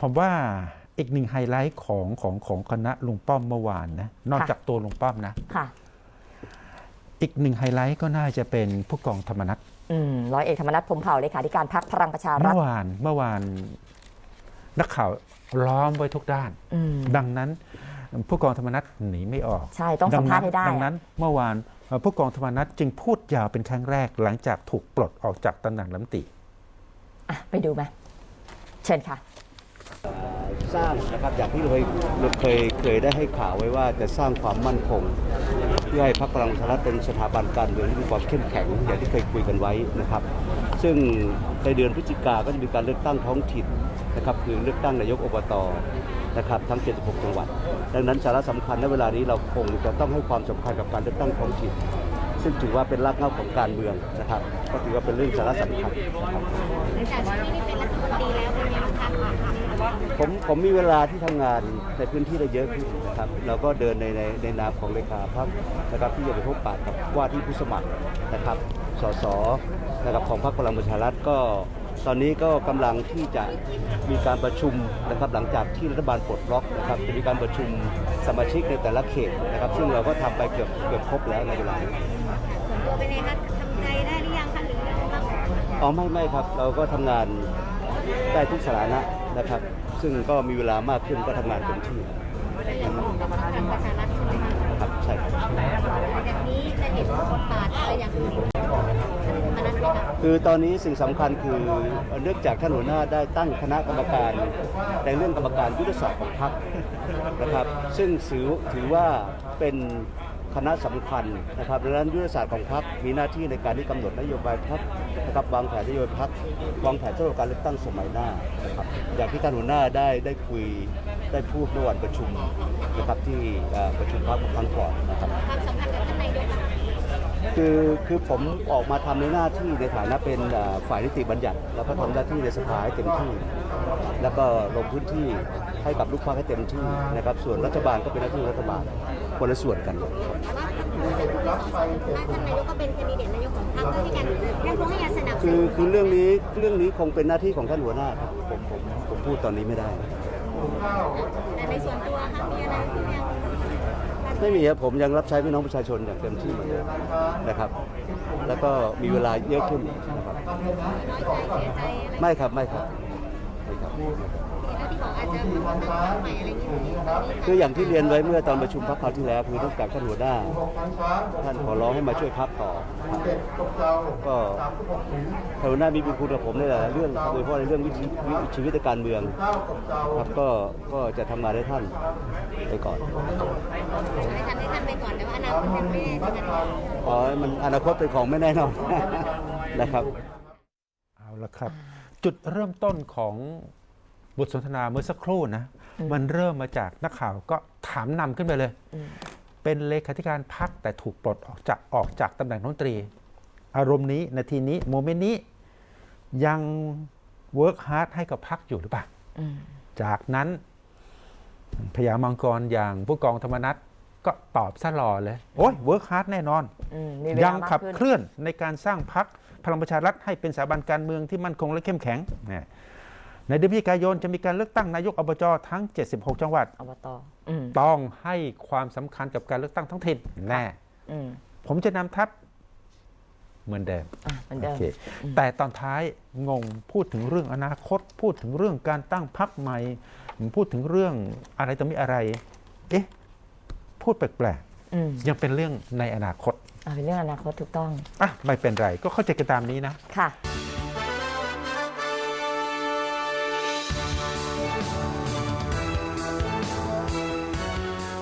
ผมว่าอีกหนึ่งไฮไลท์ของของของคณะลุงป้อมเมื่อวานนะนอกค่ะจากตัวลุงป้อมนะค่ะ อีกหนึ่งไฮไลท์ก็น่าจะเป็นผู้กองธรรมนัฐอืมร้อยเอกธรรมนัฐพรหมเผ่าเลขาธิการพรรคพลังประชารัฐเมื่อวานเมื่อวานนักข่าวล้อมไว้ทุกด้านอืมดังนั้นผู้กองธรรมนัฐหนีไม่ออก ใช่ ต้องสัมภาษณ์ให้ได้ ดังนั้นเมื่อวานเอ่อผู้กองธรรมนัฐจึงพูดยาวเป็นครั้งแรกหลังจากถูกปลดออกจากตำแหน่งรัฐมนตรีอะไปดูไหมเชิญค่ะ สร้างนะครับอย่างที่เราเคยเคยเคยได้ให้ข่าวไว้ว่าจะสร้างความมั่นคงเพื่อให้พรรคพลังประชารัฐเป็นสถาบันการเมืองที่มีความเข้มแข็งอย่างที่เคยคุยกันไว้นะครับ ซึ่งในเดือนพฤศจิกาก็จะมีการเลือกตั้งท้องถิ่นนะครับคือเลือกตั้งนายกอบตนะครับทั้ง 76 จังหวัด ดังนั้นสาระสำคัญในเวลานี้เราคงจะต้องให้ความสำคัญกับการเลือกตั้งท้องถิ่นซึ่งถือว่าเป็นรากเหง้าของการเมืองนะครับ ก็ถือว่าเป็นเรื่องสาระสำคัญนะครับ ผมผมมีเวลาที่ทำงานในพื้นที่ได้เยอะขึ้นนะครับเราก็เดินในในในนามของเลขาพรรคนะครับที่จะไปพบปะกับว่าที่ผู้สมัครนะครับสสนะครับของพรรคพลังประชารัฐก็ตอนนี้ก็กำลังที่จะมีการประชุมนะครับหลังจากที่รัฐบาลปลดล็อกนะครับจะมีการประชุมสมาชิกในแต่ละเขตนะครับ ซึ่งเราก็ทำไปเกือบเกือบครบแล้วในเวลานี้ส่วนตัวเป็นไงคะทำใจได้หรือยังคะหรือยังบ้างอ๋อไม่ไม่ครับ เราก็ทำงาน ได้ทุกสถานะนะครับ ซึ่งก็มีเวลามากขึ้นก็ทำงานเต็มที่ครับใช่ครับแบบนี้จะเห็นบทบาทอะไรอย่างอื่นของท่านมนัสไหมคะคือตอนนี้สิ่งสำคัญคือเนื่องจากท่านหัวหน้าได้ตั้งคณะกรรมการในเรื่องกรรมการยุทธศาสตร์ของพรรคนะครับ ซึ่งถือถือว่าเป็นคณะสำคัญนะครับดังนั้นยุทธศาสตร์ของพรรคมีหน้าที่ในการที่กำหนดนโยบายพรรค นะครับวางแผนนโยบายพรรควางแผนสำหรับการเลือกตั้งสมัยหน้านะครับอย่างที่ท่านหัวหน้าได้ได้คุยได้พูดเมื่อวันประชุมนะครับที่เอ่อประชุมพรรคครั้งก่อนนะครับความสัมพันธ์กับท่านนายกอะคือคือผมออกมาทำในหน้าที่ในฐานะเป็นเอ่อฝ่ายนิติบัญญัติ แล้วก็ทำหน้าที่ในสภาให้เต็มที่ แล้วก็ลงพื้นที่ให้กับลูกพักให้เต็มที่นะครับส่วนรัฐบาลก็เป็นหน้าที่ของรัฐบาลคนละส่วนกันแต่ว่า ท่านนายกก็เป็นแคนดิเดตนายกของพรรคแล้วที่การเรียกร้องให้การสนับสคืนุอนคือเรื่องนี้เรื่องนี้คงเป็นหน้าที่ของท่านหัวหน้าครับผมผมผมพูดตอนนี้ไม่ได้ แต่ในส่วนตัวค่ะมีอะไรที่ยังไม่มีครับผมยังรับใช้พี่น้องประชาชนอย่างเต็มที่เหมือนเดิมนะครับ แล้วก็มีเวลาเยอะขึ้นนะครับน้อยใจเสียใจอะไรไม่ครับไม่ครับไม่ครับแล้วที่บอกอาจจะมาตั้งพรรคใหม่อะไรอย่างนี้ คืออย่างที่เรียนไว้เมื่อตอนประชุมพักคราวที่แล้วคือตั้งแต่ท่านหัวหน้า ท่านขอร้องให้มาช่วยพักต่อก็ท่านหัวหน้ามีบุญคุณกับผมในหลายๆเรื่องโดยเฉพาะในเรื่องวิถีวิถีชีวิตการเมืองครับก็ก็จะทำงานให้ท่านไปก่อนให้ท่านให้ท่านไปก่อนแต่ว่าอนาคตยังไม่แน่ใช่ไหมคะขอให้มันอนาคตเป็นของไม่แน่นอนนะครับ เอาละครับ จุดเริ่มต้นของ บทสนทนาเมื่อสักครู่นะมันเริ่มมาจากนักข่าวก็ถามนำขึ้นไปเลยอืมเป็นเลขาธิการพักแต่ถูกปลดออกจากออกจากตำแหน่งรัฐมนตรี อารมณ์นี้นาทีนี้โมเมนต์นี้ยังเวิร์กฮาร์ดให้กับพักอยู่หรือเปล่าอืมจากนั้นพญามังกรอย่างผู้กองธรรมนัฐก็ตอบซะหล่อเลย โอ้ยเวิร์กฮาร์ดแน่นอนอืมมีเวยัลางมากขับขึ้นเคลื่อนในการสร้างพักพลังประชารัฐให้เป็นสถาบันการเมืองที่มั่นคงและเข้มแข็งเนี่ย ในเดือนพฤศจิกายนจะมีการเลือกตั้งนายกอบจทั้ง 76 จังหวัด อบตอืมต้องให้ความสำคัญกับการเลือกตั้งท้องถิ่นแน่ อืมผมจะนำทัพเหมือนเดิม อะเหมือนเดิโอมเคแต่ตอนท้ายงงพูดถึงเรื่องอนาคต พูดถึงเรื่องการตั้งพักใหม่ พูดถึงเรื่องอะไรต่อมีอะไร เอ๊ะ พูดแปลกอืมๆยังเป็นเรื่องในอนาคต อะเป็นเรื่องอนาคตถูกต้องอะไม่เป็นไร ก็เข้าใจกันตามนี้นะ ค่ะ